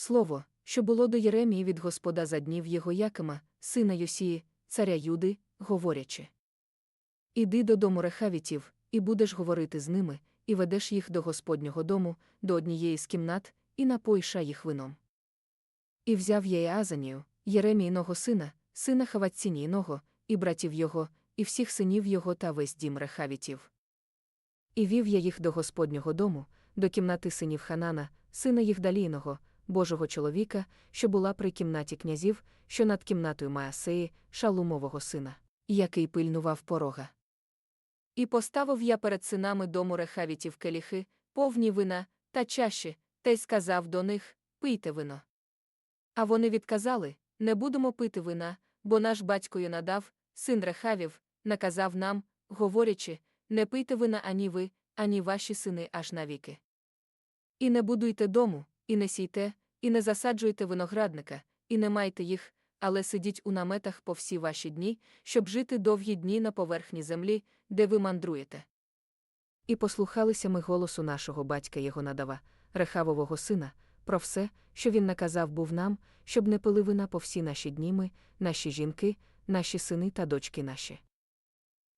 Слово, що було до Єремії від Господа за днів його Якима, сина Йосії, царя Юди, говорячи. Іди додому рехавітів, і будеш говорити з ними, і ведеш їх до Господнього дому, до однієї з кімнат, і напоїша їх вином. І взяв Єазанію, Єремійного сина, сина Хаватцінійного, і братів його, і всіх синів його та весь дім рехавітів. І вів я їх до Господнього дому, до кімнати синів Ханана, сина Їхдалійного, Божого чоловіка, що була при кімнаті князів, що над кімнатою Маасеї, шалумового сина, який пильнував порога. І поставив я перед синами дому рехавітів келіхи, повні вина, та чаші, та й сказав до них Пийте вино. А вони відказали Не будемо пити вина, бо наш батько Йонадав, син Рехавів, наказав нам, говорячи, не пийте вина ані ви, ані ваші сини аж навіки. І не будуйте дому, і не сійте, і не засаджуйте виноградника, і не майте їх, але сидіть у наметах по всі ваші дні, щоб жити довгі дні на поверхні землі, де ви мандруєте. І послухалися ми голосу нашого батька його надава, Рехавового сина, про все, що він наказав був нам, щоб не пили вина по всі наші дні ми, наші жінки, наші сини та дочки наші.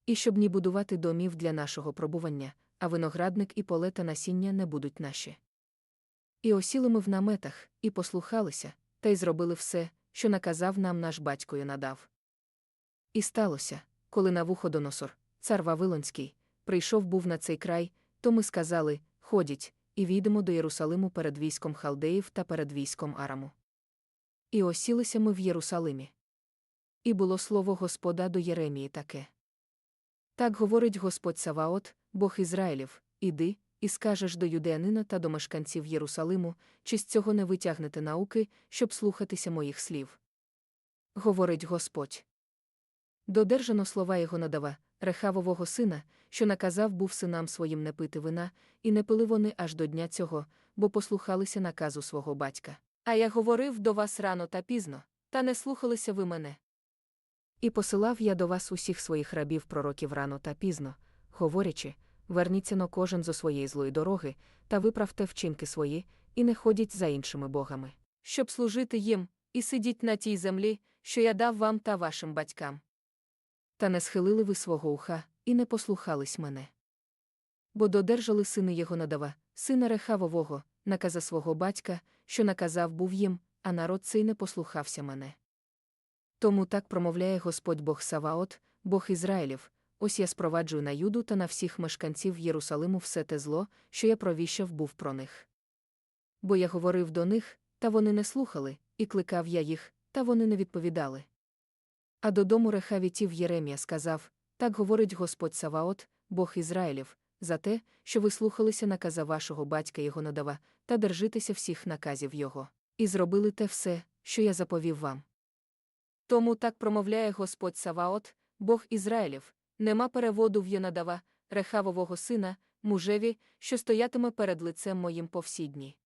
І щоб ні будувати домів для нашого пробування, а виноградник і поле та насіння не будуть наші. І осіли ми в наметах, і послухалися, та й зробили все, що наказав нам наш батько надав. І сталося, коли Навуходоносор, цар Вавилонський, прийшов був на цей край, то ми сказали Ходіть, і війдемо до Єрусалиму перед військом халдеїв та перед військом Араму. І осілися ми в Єрусалимі. І було слово Господа до Єремії таке. Так говорить Господь Саваот, Бог Ізраїлів, іди, і скажеш до юдеянина та до мешканців Єрусалиму, чи з цього не витягнете науки, щоб слухатися моїх слів. Говорить Господь. Додержано слова його надава, Рехавового сина, що наказав був синам своїм не пити вина, і не пили вони аж до дня цього, бо послухалися наказу свого батька. А я говорив до вас рано та пізно, та не слухалися ви мене. І посилав я до вас усіх своїх рабів пророків рано та пізно, говорячи, верніться но кожен зо своєї злої дороги, та виправте вчинки свої, і не ходіть за іншими богами, щоб служити їм, і сидіть на тій землі, що я дав вам та вашим батькам. Та не схилили ви свого уха, і не послухались мене. Бо додержали сини його надава, сина Рехавового, наказа свого батька, що наказав був їм, а народ цей не послухався мене. Тому так промовляє Господь Бог Саваот, Бог Ізраїлів, ось я спроваджую на Юду та на всіх мешканців Єрусалиму все те зло, що я провіщав був про них. Бо я говорив до них, та вони не слухали, і кликав я їх, та вони не відповідали. А додому рехавітів Єремія сказав так говорить Господь Саваот, Бог Ізраїлів, за те, що ви слухалися наказа вашого батька його надава, та держитеся всіх наказів його, і зробили те все, що я заповів вам. Тому так промовляє Господь Саваот, Бог Ізраїлів, нема переводу в Йонадава, Рехавового сина, мужеві, що стоятиме перед лицем моїм повсідні. дні.